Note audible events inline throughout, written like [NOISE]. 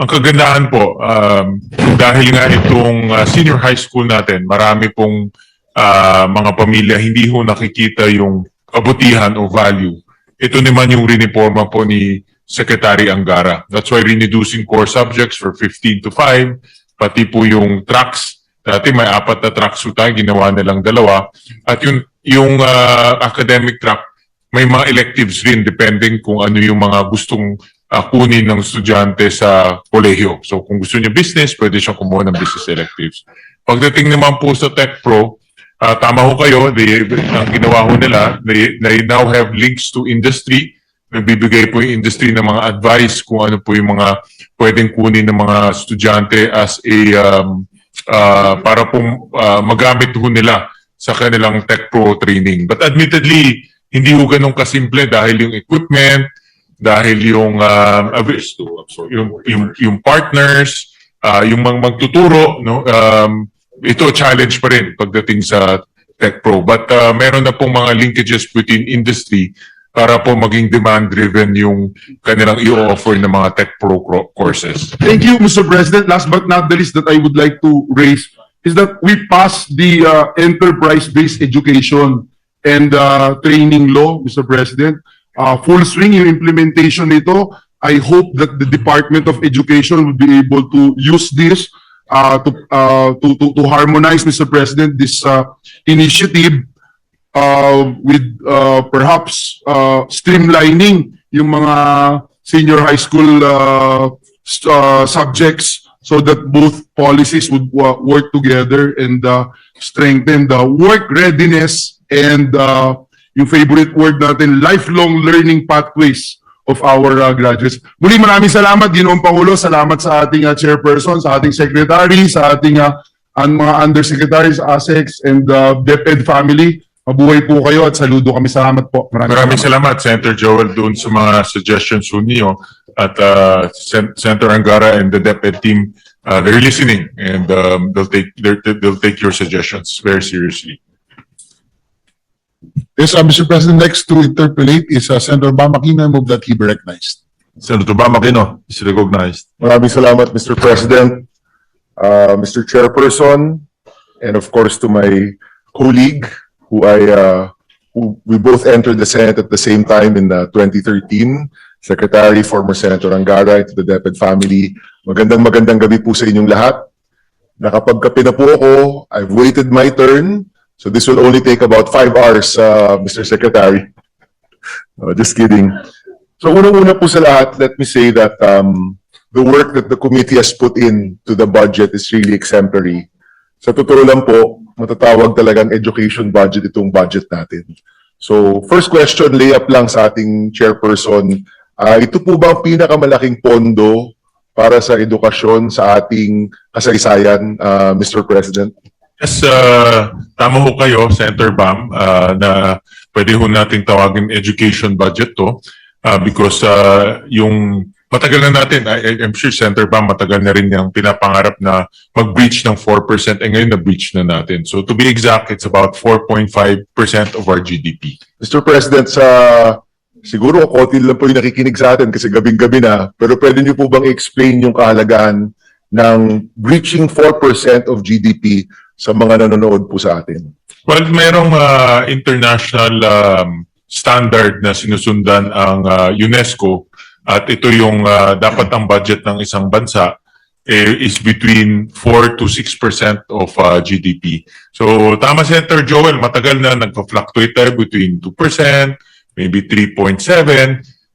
Ang kagandahan po, um, dahil nga itong uh, senior high school natin, marami pong uh, mga pamilya hindi ho nakikita yung kabutihan o value. Ito naman yung riniforma po ni Secretary Angara. That's why reducing core subjects for 15 to 5, pati po yung tracks. Dati may apat na tracks po tayo, ginawa nilang dalawa. At yung, yung uh, academic track, may mga electives rin depending kung ano yung mga gustong uh, kunin ng estudyante sa kolehiyo. So kung gusto niya business, pwede siyang kumuha ng business electives. Pagdating naman po sa Tech Pro, uh, tama ho kayo, they, ang ginawa ho nila, they, they now have links to industry. Nagbibigay po yung industry ng mga advice kung ano po yung mga pwedeng kunin ng mga estudyante as a um, uh, para po uh, magamit ho nila sa kanilang Tech Pro training. But admittedly, hindi ho ganun kasimple dahil yung equipment, dahil yung um, av- yung, yung, yung partners, ah, yung mga magtuturo, no? Um, ito challenge pa rin pagdating sa Tech Pro. But ah, meron na pong mga linkages within industry para po maging demand-driven yung kanilang i-offer ng mga Tech Pro courses. Thank you, Mr. President. Last but not the least that I would like to raise is that we passed the uh, enterprise-based education and uh, training law, Mr. President. Uh, full swing yung implementation nito. I hope that the Department of Education will be able to use this uh, to, uh, to, to, to harmonize, Mr. President, this uh, initiative uh, with uh, perhaps uh, streamlining yung mga senior high school uh, uh, subjects so that both policies would uh, work together and uh, strengthen the work readiness and uh, yung favorite word natin, lifelong learning pathways of our uh, graduates. Muli maraming salamat, Ginoong Pangulo. Salamat sa ating uh, chairperson, sa ating secretary, sa ating uh, ang mga undersecretaries, ASEX, and uh, DepEd family. Mabuhay po kayo at saludo kami. Salamat po. Maraming salamat, Senator Joel, doon sa mga suggestions ho niyo. At uh, Sen- Senator Angara and the DepEd team, uh, they're listening and um, they'll take they'll take your suggestions very seriously. Yes, uh, Mr. President, next to interpolate is uh, Senator Bam Aquino. I move that he be recognized. Senator Bamakino is recognized. Maraming salamat, Mr. President, uh, Mr. Chairperson, and of course to my colleague who I, uh, who we both entered the Senate at the same time in uh, 2013, Secretary, former Senator Angara, to the DepEd family. Magandang magandang gabi po sa inyong lahat. Nakapagkape na po ako. I've waited my turn. So this will only take about five hours, uh, Mr. Secretary. [LAUGHS] Uh, just kidding. So unang-una po sa lahat, let me say that um, the work that the committee has put in to the budget is really exemplary. Sa totoo lang po, matatawag talagang education budget itong budget natin. So first question, layup lang sa ating chairperson. Ah, ito po ba ang pinakamalaking pondo para sa edukasyon sa ating kasaysayan, ah, Mr. President? Yes, uh, tama ho kayo, Senator Bam, uh, na pwede ho nating tawagin education budget to uh, because uh, yung matagal na natin, I, I'm sure Senator Bam matagal na rin yung pinapangarap na mag-breach ng 4% eh ngayon na-breach na natin. So to be exact, it's about 4.5% of our GDP. Mr. President, sa siguro konti lang po yung nakikinig sa atin kasi gabing-gabi na, pero pwede niyo po bang explain yung kahalagahan ng breaching 4% of GDP sa mga nanonood po sa atin? Well, merong uh, international um, standard na sinusundan ang uh, UNESCO at ito yung uh, dapat ang budget ng isang bansa eh, is between 4 to 6% of uh, GDP. So tama Senator Joel, matagal na nagpa-fluctuate between 2%, maybe 3.7,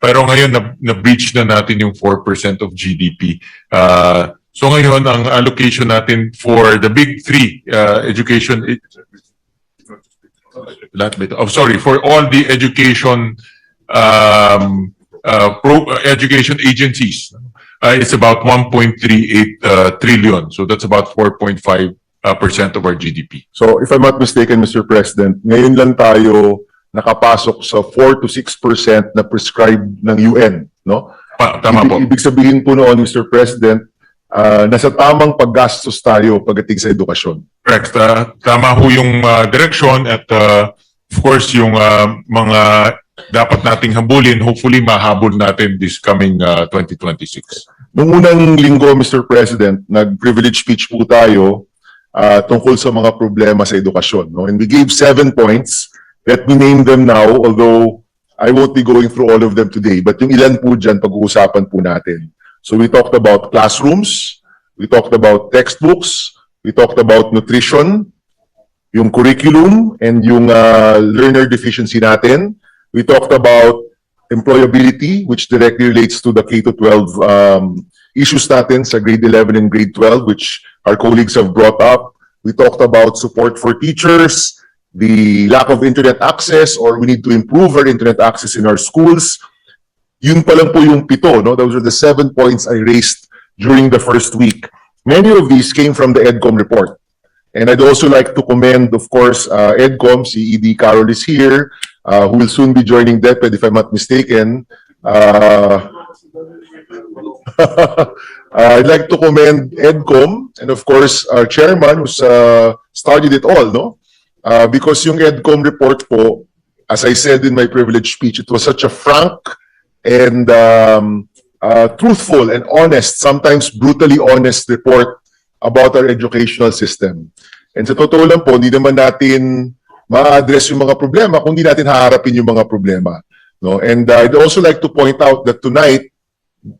pero ngayon na, na-breach na natin yung 4% of GDP. Uh, so ngayon, ang allocation natin for the big three, uh, education, lahat ba ito? Oh, sorry, for all the education um, uh, pro, education agencies, uh, it's about 1.38 uh, trillion. So that's about 4.5 uh, percent of our GDP. So if I'm not mistaken, Mr. President, ngayon lang tayo nakapasok sa 4 to 6% na prescribed ng UN, no? Pa, tama po. Ibig, ibig sabihin po noon, Mr. President, ah, nasa tamang paggastos tayo pagdating sa edukasyon. Correct. Uh, tama ho yung uh, direction at uh, of course yung uh, mga dapat nating habulin, hopefully mahabol natin this coming uh, 2026. Nung unang linggo, Mr. President, nag-privilege speech po tayo ah, tungkol sa mga problema sa edukasyon. No? And we gave seven points. Let me name them now, although I won't be going through all of them today. But yung ilan po dyan, pag-uusapan po natin. So we talked about classrooms, we talked about textbooks, we talked about nutrition, yung curriculum and yung ah, learner deficiency natin. We talked about employability, which directly relates to the K-12 um, issues natin sa grade 11 and grade 12, which our colleagues have brought up. We talked about support for teachers, the lack of internet access, or we need to improve our internet access in our schools. Yun pa lang po yung pito, no? Those are the seven points I raised during the first week. Many of these came from the EDCOM report. And I'd also like to commend, of course, uh, EDCOM, si ED Carol is here, uh, who will soon be joining DepEd, if I'm not mistaken. Uh, [LAUGHS] I'd like to commend EDCOM and of course our chairman who's uh, studied it all, no? Uh, because yung EDCOM report po, as I said in my privilege speech, it was such a frank and um, uh, truthful and honest, sometimes brutally honest report about our educational system. And sa totoo lang po, hindi naman natin ma-address yung mga problema kung hindi natin haharapin yung mga problema. No? And uh, I'd also like to point out that tonight,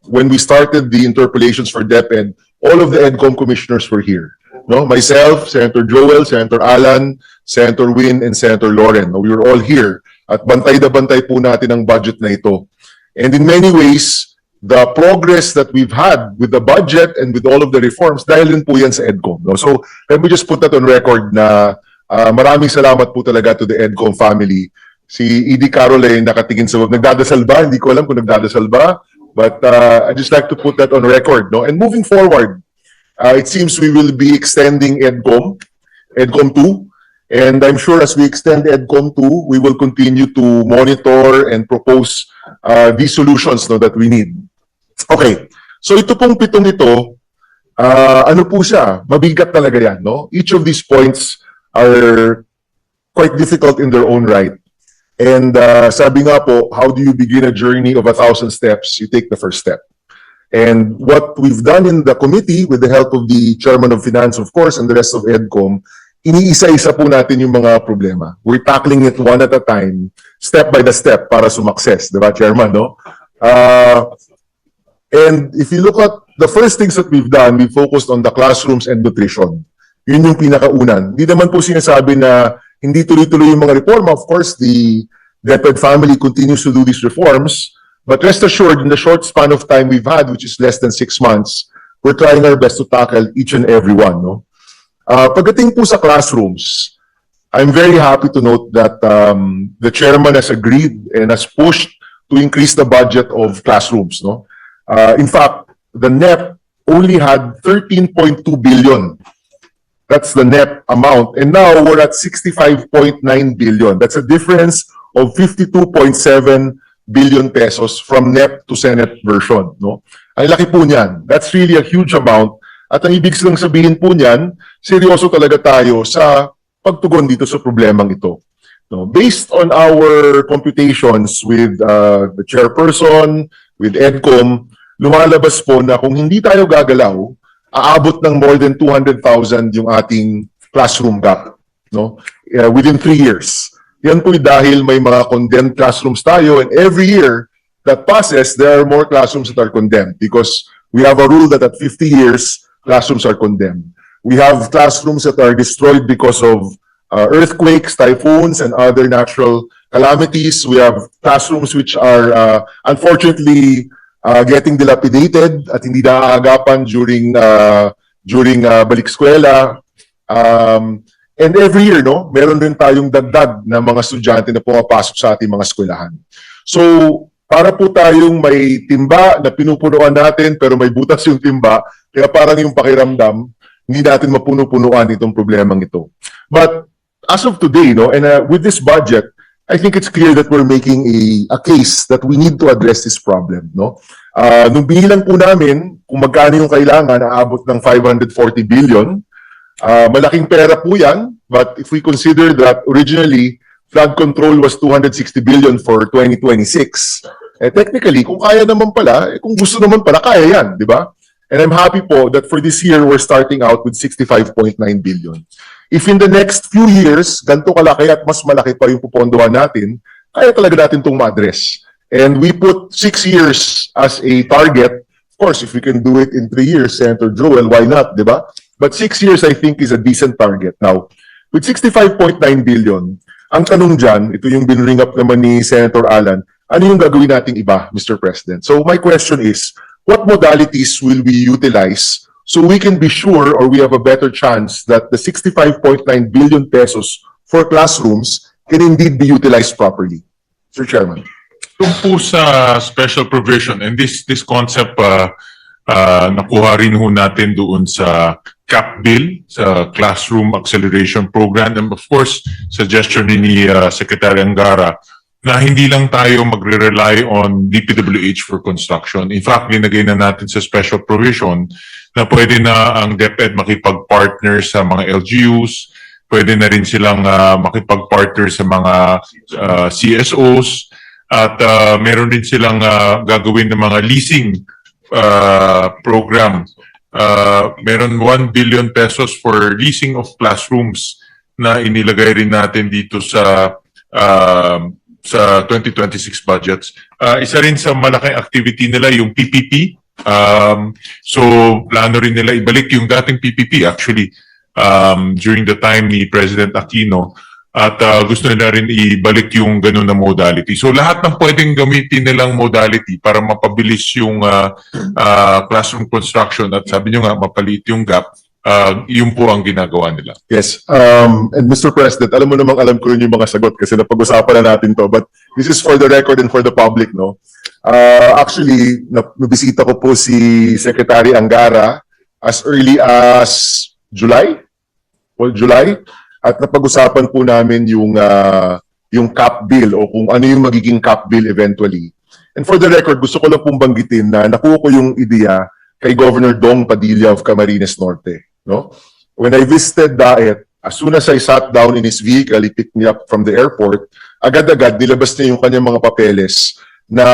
when we started the interpellations for DepEd, all of the EDCOM commissioners were here. No? Myself, Senator Joel, Senator Alan, Senator Win, and Senator Lauren. No? We were all here. At bantay na bantay po natin ang budget na ito. And in many ways, the progress that we've had with the budget and with all of the reforms, dahil din po yan sa EDCOM. No? So let me just put that on record na ah, maraming salamat po talaga to the EDCOM family. Si Edie Carol ay nakatingin sa nagdadasal ba? Hindi ko alam kung nagdadasal ba. But uh, I just like to put that on record. No? And moving forward, uh, it seems we will be extending EDCOM, EDCOM 2. And I'm sure as we extend EDCOM 2, we will continue to monitor and propose uh, these solutions no, that we need. Okay. So ito pong pitong ito, ah, ano po siya? Mabigat talaga yan, no? Each of these points are quite difficult in their own right. And ah, sabi nga po, how do you begin a journey of a thousand steps? You take the first step. And what we've done in the committee, with the help of the chairman of finance, of course, and the rest of EDCOM, iniisa-isa po natin yung mga problema. We're tackling it one at a time, step by the step para sumakses, di ba, chairman, no? Ah, And if you look at the first things that we've done, we focused on the classrooms and nutrition. Yun yung pinakaunan. Hindi naman po sinasabi na hindi tuloy-tuloy yung mga reforma. Of course, the DepEd family continues to do these reforms. But rest assured, in the short span of time we've had, which is less than six months, we're trying our best to tackle each and every one. No? Uh, pagdating po sa classrooms, I'm very happy to note that um, the chairman has agreed and has pushed to increase the budget of classrooms. No? Uh, in fact, the NEP only had 13.2 billion. That's the NEP amount. And now we're at 65.9 billion. That's a difference of 52.7 billion pesos from NEP to Senate version. No? Ang laki po niyan. That's really a huge amount. At ang ibig silang sabihin po niyan, seryoso talaga tayo sa pagtugon dito sa problemang ito. No, based on our computations with uh, the chairperson, with EDCOM, lumalabas po na kung hindi tayo gagalaw, aabot ng more than 200,000 yung ating classroom gap no? Uh, within three years. Yan po dahil may mga condemned classrooms tayo and every year that passes, there are more classrooms that are condemned because we have a rule that at 50 years, classrooms are condemned. We have classrooms that are destroyed because of uh, earthquakes, typhoons, and other natural calamities. We have classrooms which are uh, unfortunately uh, getting dilapidated at hindi naaagapan during uh, during uh, balik eskwela. Um, and every year, no, meron rin tayong dagdag na mga estudyante na pumapasok sa ating mga eskwelahan. So, para po tayong may timba na pinupunuan natin pero may butas yung timba, kaya parang yung pakiramdam, hindi natin mapuno-punuan itong problemang ito. But as of today, no, and uh, with this budget, I think it's clear that we're making a, a case that we need to address this problem, no? Uh, nung binilang po namin kung magkano yung kailangan, aabot ng 540 billion. Uh, malaking pera po yan, but if we consider that originally flood control was 260 billion for 2026, Eh, technically, kung kaya naman pala, eh, kung gusto naman pala, kaya yan, di ba? And I'm happy po that for this year, we're starting out with 65.9 billion. If in the next few years, ganito kalaki at mas malaki pa yung pupondohan natin, kaya talaga natin itong ma-address. And we put six years as a target. Of course, if we can do it in three years, Senator Joel, why not, di ba? But six years, I think, is a decent target. Now, with 65.9 billion, ang tanong dyan, ito yung binring up naman ni Senator Alan, ano yung gagawin nating iba, Mr. President? So my question is, what modalities will we utilize so we can be sure or we have a better chance that the 65.9 billion pesos for classrooms can indeed be utilized properly? Mr. Chairman. Yung po sa special provision, and this this concept uh, uh, nakuha rin ho natin doon sa CAP bill, sa Classroom Acceleration Program, and of course, suggestion ni, uh, Secretary Angara na hindi lang tayo magre-rely on DPWH for construction. In fact, linagay na natin sa special provision na pwede na ang DepEd makipag-partner sa mga LGUs, pwede na rin silang uh, makipag-partner sa mga uh, CSOs, at uh, meron din silang uh, gagawin ng mga leasing uh, program. Uh, meron 1 billion pesos for leasing of classrooms na inilagay rin natin dito sa uh, sa 2026 budgets. Uh, isa rin sa malaking activity nila yung PPP. Um, so plano rin nila ibalik yung dating PPP actually um, during the time ni President Aquino at uh, gusto nila rin ibalik yung ganun na modality. So lahat ng pwedeng gamitin nilang modality para mapabilis yung uh, uh, classroom construction at sabi nyo nga mapaliit yung gap, uh, yun po ang ginagawa nila. Yes. Um, and Mr. President, alam mo namang alam ko rin yung mga sagot kasi napag-usapan na natin to. But this is for the record and for the public, no? Uh, actually, nab- nabisita ko po si Secretary Angara as early as July? Well, July? At napag-usapan po namin yung, uh, yung cap bill o kung ano yung magiging cap bill eventually. And for the record, gusto ko lang pong banggitin na nakuha ko yung ideya kay Governor Dong Padilla of Camarines Norte. No? When I visited Daet, as soon as I sat down in his vehicle, he picked me up from the airport, agad-agad nilabas niya yung kanyang mga papeles na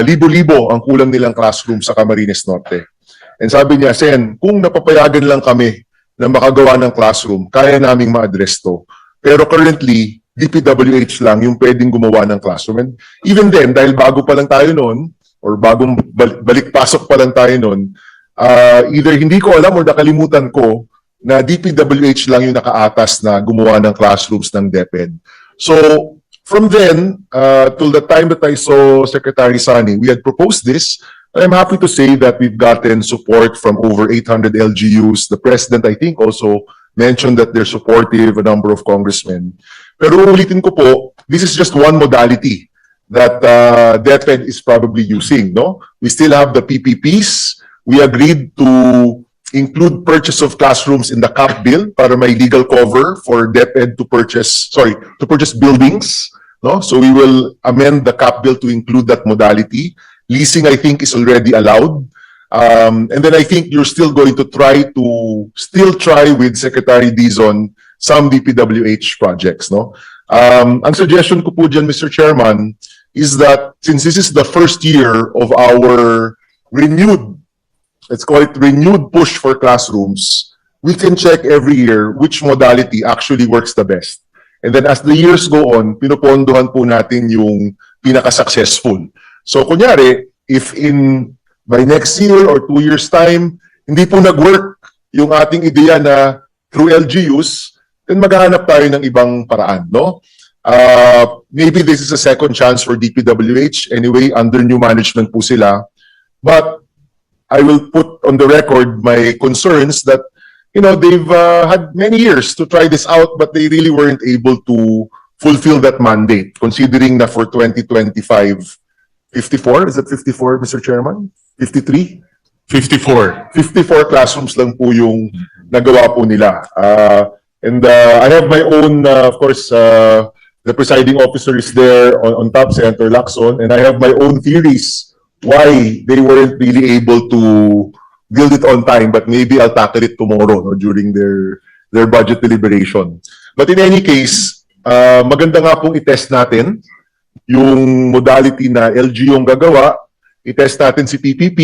libo-libo ang kulang nilang classroom sa Camarines Norte. And sabi niya, Sen, kung napapayagan lang kami na makagawa ng classroom, kaya naming ma-address to. Pero currently, DPWH lang yung pwedeng gumawa ng classroom. And even then, dahil bago pa lang tayo noon, or bagong bal- balik-pasok pa lang tayo noon, uh, either hindi ko alam or nakalimutan ko na DPWH lang yung nakaatas na gumawa ng classrooms ng DepEd. So, from then, uh, till the time that I saw Secretary Sani, we had proposed this. I'm happy to say that we've gotten support from over 800 LGUs. The President, I think, also mentioned that they're supportive, a number of congressmen. Pero ulitin ko po, this is just one modality that uh, DepEd is probably using, no? We still have the PPPs. We agreed to include purchase of classrooms in the CAP bill para may legal cover for DepEd to purchase, sorry, to purchase buildings, no? So we will amend the CAP bill to include that modality. Leasing, I think, is already allowed. Um, and then I think you're still going to try to, still try with Secretary Dizon some DPWH projects, no? Um, ang suggestion ko po dyan, Mr. Chairman, is that since this is the first year of our renewed, let's call it renewed push for classrooms, we can check every year which modality actually works the best. And then as the years go on, pinupondohan po natin yung pinaka-successful. So kunyari, if in by next year or two years time, hindi po nag-work yung ating ideya na through LGUs, then maghahanap tayo ng ibang paraan, no? Uh, maybe this is a second chance for DPWH. Anyway, under new management po sila. But I will put on the record my concerns that, you know, they've uh, had many years to try this out, but they really weren't able to fulfill that mandate, considering that for 2025, 54, is it 54, Mr. Chairman? 53? 54. 54 classrooms lang po yung nagawa po nila. Uh, and uh, I have my own, uh, of course, uh, the presiding officer is there on, on top, Senator Lacson, and I have my own theories why they weren't really able to build it on time, but maybe I'll tackle it tomorrow no, during their their budget deliberation. But in any case, uh, maganda nga pong i-test natin yung modality na LG yung gagawa, i-test natin si PPP,